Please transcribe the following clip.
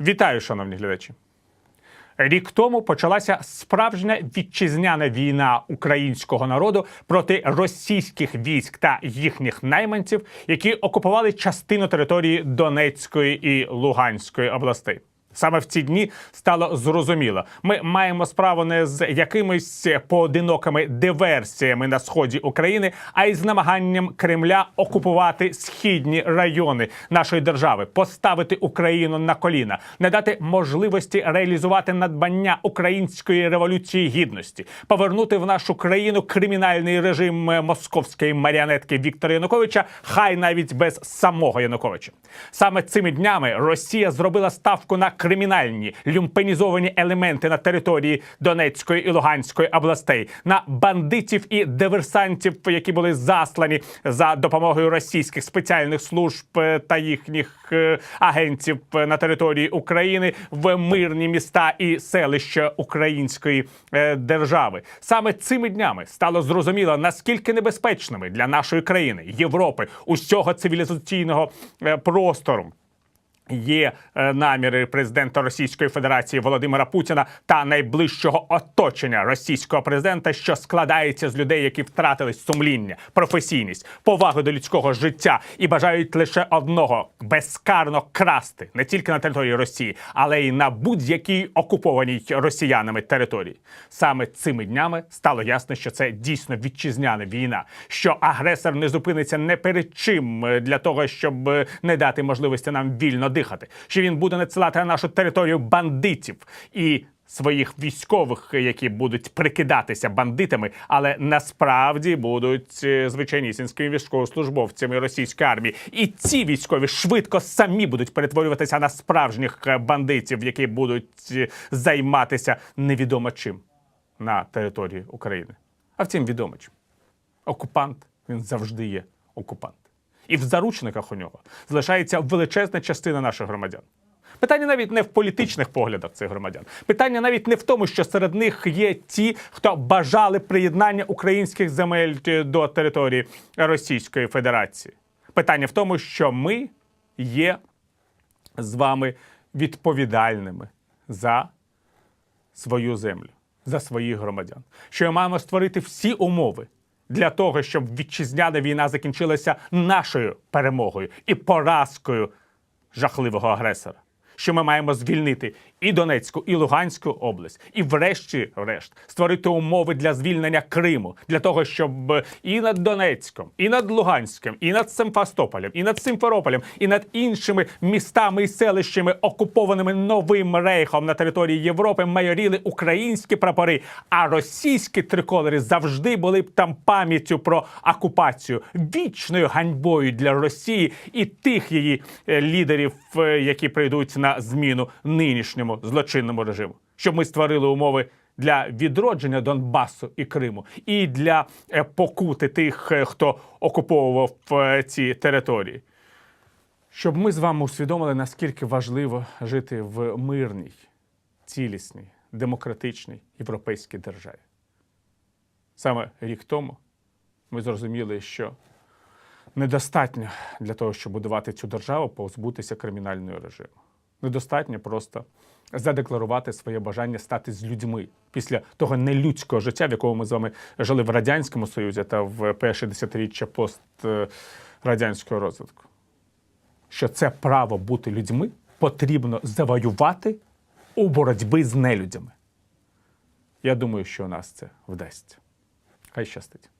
Вітаю, шановні глядачі. Рік тому почалася справжня вітчизняна війна українського народу проти російських військ та їхніх найманців, які окупували частину території Донецької і Луганської областей. Саме в ці дні стало зрозуміло, ми маємо справу не з якимись поодинокими диверсіями на сході України, а й з намаганням Кремля окупувати східні райони нашої держави, поставити Україну на коліна, не дати можливості реалізувати надбання української революції гідності, повернути в нашу країну кримінальний режим московської маріонетки Віктора Януковича, хай навіть без самого Януковича. Саме цими днями Росія зробила ставку на кримінальні люмпенізовані елементи на території Донецької і Луганської областей, на бандитів і диверсантів, які були заслані за допомогою російських спеціальних служб е, та їхніх е, агентів е, на території України в мирні міста і селища Української держави. Саме цими днями стало зрозуміло наскільки небезпечними для нашої країни, Європи, усього цивілізаційного простору. Є е, наміри президента Російської Федерації Володимира Путіна та найближчого оточення російського президента, що складається з людей, які втратили сумління, професійність, повагу до людського життя і бажають лише одного безкарно красти не тільки на території Росії, але й на будь-якій окупованій росіянами території. Саме цими днями стало ясно, що це дійсно вітчизняна війна, що агресор не зупиниться не перед чим е, для того, щоб е, не дати можливості нам вільно дихати, що він буде надсилати на нашу територію бандитів і. Своїх військових, які будуть прикидатися бандитами, але насправді будуть е, звичайнісінськими військовослужбовцями російської армії, і ці військові швидко самі будуть перетворюватися на справжніх е, бандитів, які будуть е, займатися невідомо чим на території України. А втім, відомо чим. Окупант він завжди є окупант. І в заручниках у нього залишається величезна частина наших громадян. Питання навіть не в політичних поглядах цих громадян. Питання навіть не в тому, що серед них є ті, хто бажали приєднання українських земель е, до території Російської Федерації. Питання в тому, що ми є з вами відповідальними за свою землю, за своїх громадян. Що ми маємо створити всі умови для того, щоб вітчизняна війна закінчилася нашою перемогою і поразкою жахливого агресора. Що ми маємо звільнити і Донецьку, і Луганську область, і врешті-решт створити умови для звільнення Криму, для того, щоб і над Донецьком, і над Луганськом, і над Севастополем, і над Симферополем, і над іншими містами і селищами, окупованими новим рейхом на території Європи, майоріли українські прапори, а російські триколори завжди були б там пам'яттю про окупацію, вічною ганьбою для Росії і тих її е, лідерів, е, які прийдуть на зміну нинішньому злочинному режиму, щоб ми створили умови для відродження Донбасу і Криму, і для е, покути тих, е, хто окуповував е, ці території. Щоб ми з вами усвідомили, наскільки важливо жити в мирній, цілісній, демократичній європейській державі. Саме рік тому ми зрозуміли, що недостатньо для того, щоб будувати цю державу, позбутися кримінального режиму. Недостатньо просто задекларувати своє бажання стати з людьми після того нелюдського життя, в якому ми з вами жили в Радянському Союзі та в перші десятиріччя пострадянського розвитку. Що це право бути людьми потрібно завоювати у боротьбі з нелюдями. Я думаю, що у нас це вдасться. Хай щастить.